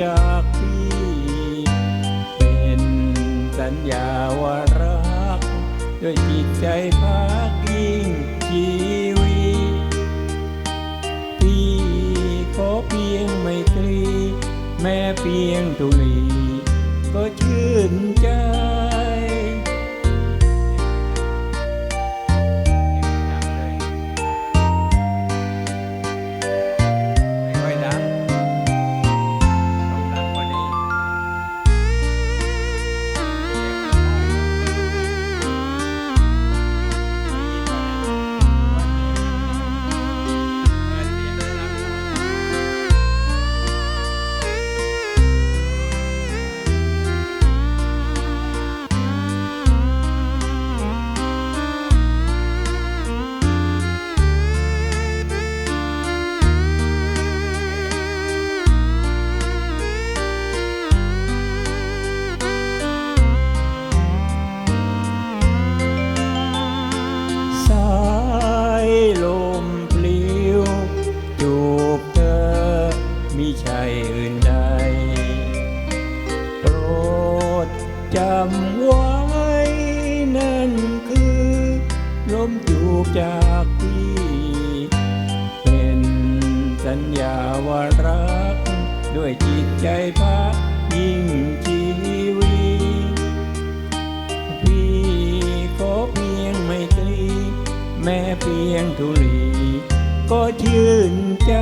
จากพี่ เป็นสัญญาว่ารัก ด้วยจิตใจพักยิ่งชีวิพี่ขอเพียงไม่ตรี แม่เพียงตุลี ก็ชื่นใจ สัญญาว่ารัก ด้วยจิตใจพักยิ่งชีวีพี่ขอเพียงไม่ตรี แม้เพียงทุลีก็ชื่นใจ